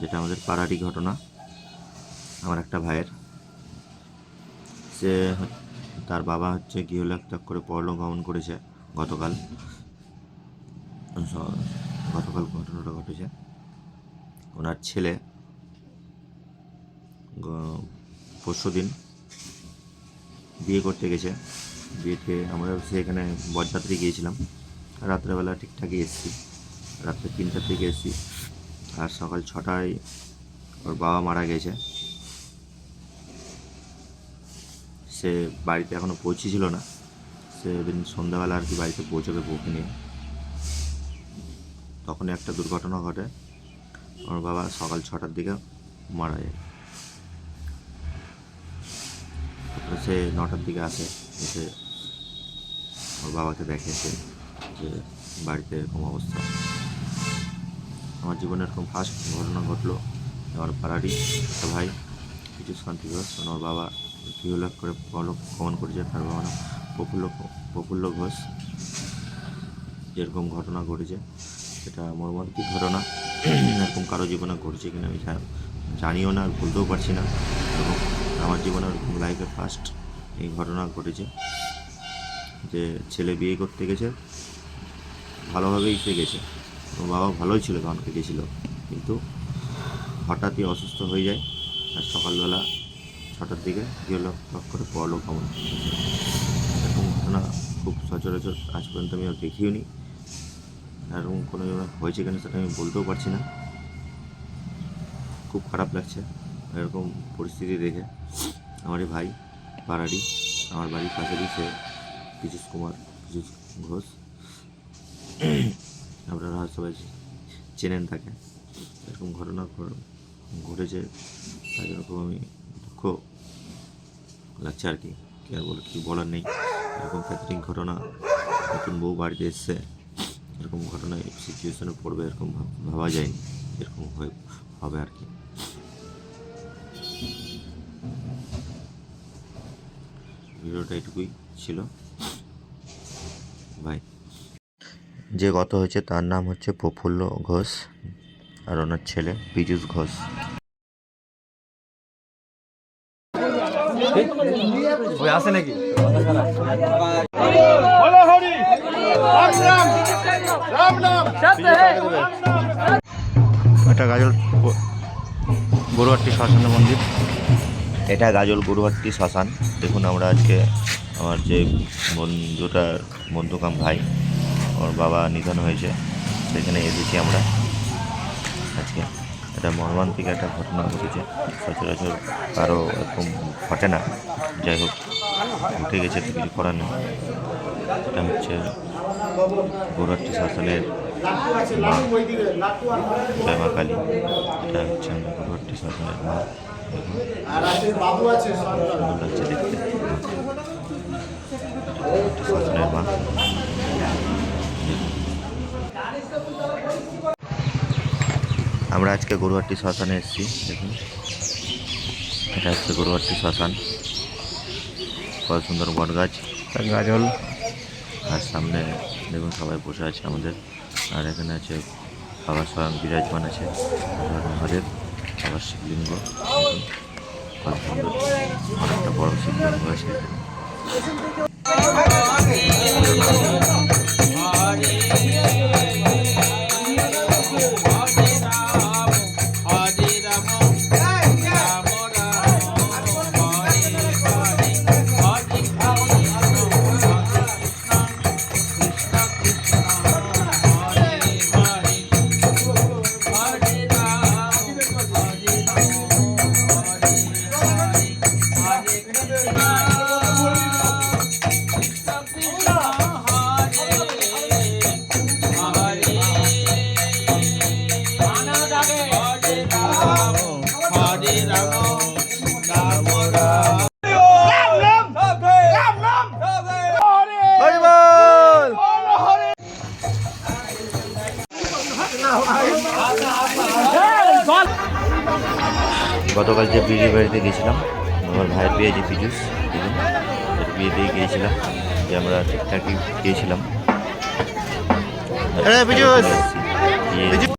যেটা আমাদের পাড়ারই ঘটনা, আমার একটা ভাইয়ের। সে তার বাবা হচ্ছে গৃহলাভ ত্যাগ করে পরলোক গমন করেছে গতকাল। গতকাল ঘটনাটা ঘটেছে। ওনার ছেলে পরশু দিন বিয়ে করতে গেছে। বিয়েতে আমরা সেখানে বরযাত্রী গিয়েছিলাম। রাত্রেবেলা ঠিকঠাকই এসেছি। রাত্রে তিনটার দিকে এসেছি। আর সকাল ছটায় ওর বাবা মারা গেছে। সে বাড়িতে এখনও পৌঁছেছিল না। সে ওদিন সন্ধ্যাবেলা আর কি বাড়িতে পৌঁছবে বউকে নিয়ে। তখন একটা দুর্ঘটনা ঘটে। ওর বাবা সকাল ছটার দিকে মারা যায়। সে নটার দিকে আসে, এসে ওর বাবাকে দেখে সে যে বাড়িতে এরকম অবস্থা। আমার জীবনে এরকম ফার্স্ট ঘটনা ঘটলো আমার পাড়ারই একটা ভাই, কিছু শান্তি ঘোষ। ওর বাবা গৃহলাভ করে পরলোক গমন করেছে, তার বাবা নাম প্রফুল্ল প্রফুল্ল ঘোষ। যেরকম ঘটনা ঘটেছে, সেটা মর্মান্তিক ঘটনা। এরকম কারও জীবনে ঘটেছে কিনা আমি জানিও না আর পারছি না। এবং আমার জীবনে ওরকম লাইফে ফার্স্ট এই ঘটনা ঘটেছে যে ছেলে বিয়ে করতে গেছে, ভালোভাবেই সে গেছে। ওর বাবা ভালোই ছিল তখনকে গেছিল কিন্তু হঠাৎই অসুস্থ হয়ে যায় আর সকালবেলা ছটার দিকে গেলো লক করে পরলোক ভ্রমণ এরকম ঘটনা খুব সচরাচর আজ পর্যন্ত আমি আর দেখিও নি। এরকম কোনো হয়েছে কিনা সেটা আমি বলতেও পারছি না। খুব খারাপ লাগছে এরকম পরিস্থিতি দেখে। আমারই ভাই পাড়ারই, আমার বাড়ির পাশেরই সে পীযুষ কুমার, পীযুষ ঘোষ। আপনারা সবাই চেনেন তাকে। এরকম ঘটনা ঘটেছে, তাই জন্য খুব আমি দুঃখ লাগছে আর কি। কি আর বলে কিছু বলার নেই। এরকম প্যাথেটিক ঘটনা, নতুন বউ বাড়িতে এসছে, এরকম ঘটনায় সিচুয়েশনে পড়বে, এরকম ভাবা যায়নি। এরকম হয়ে, হবে আর কি। ভিডিওটা এটুকুই ছিল। ভাই যে গত হয়েছে তার নাম হচ্ছে প্রফুল্ল ঘোষ আর ওনার ছেলে পীযুষ ঘোষ। আসে নাকি? এটা গাজল গরুয়াট্টি শ্মশানের মন্দির। এটা গাজল গরুয়াট্টি শ্মশান। দেখুন আমরা আজকে আমার যে বন্ধুটার বন্ধুকাম ভাই ওর বাবা নিধন হয়েছে। সেখানে এসেছি আমরা। আজকে এটা মর্মান্তিক একটা ঘটনা ঘটেছে। সচরাচর কারও এরকম ঘটে না। যাই হোক, ঘটে গেছে, তো কিছু করার নেই। এটা হচ্ছে গরুয়াট্টি শ্মশানের মা জয় কালী। এটা হচ্ছে আমাদের গরুয়াট্টি শ্মশানের মা। দেখতে। শ্মশানের মা। আমরা আজকে গরুয়াট্টি শ্মশানে এসেছি দেখুন। এটা হচ্ছে গরুয়াট্টি শ্মশান। কত সুন্দর বট গাছ গাজল। আর সামনে দেখুন সবাই বসে আছে আমাদের। আর এখানে আছে বাবা স্বয়ং বিরাজমান আছে মহাদেব বাবার শিবলিঙ্গ। কত সুন্দর। অনেকটা বড় শিবলিঙ্গ আছে। এখানে গতকাল যে বিয়ে বাড়িতে গেছিলাম আমার ভাইয়ের বিয়ে যে পিজুস দেখুন ওর গিয়েছিলাম যে আমরা ঠিকঠাকই গিয়েছিলাম।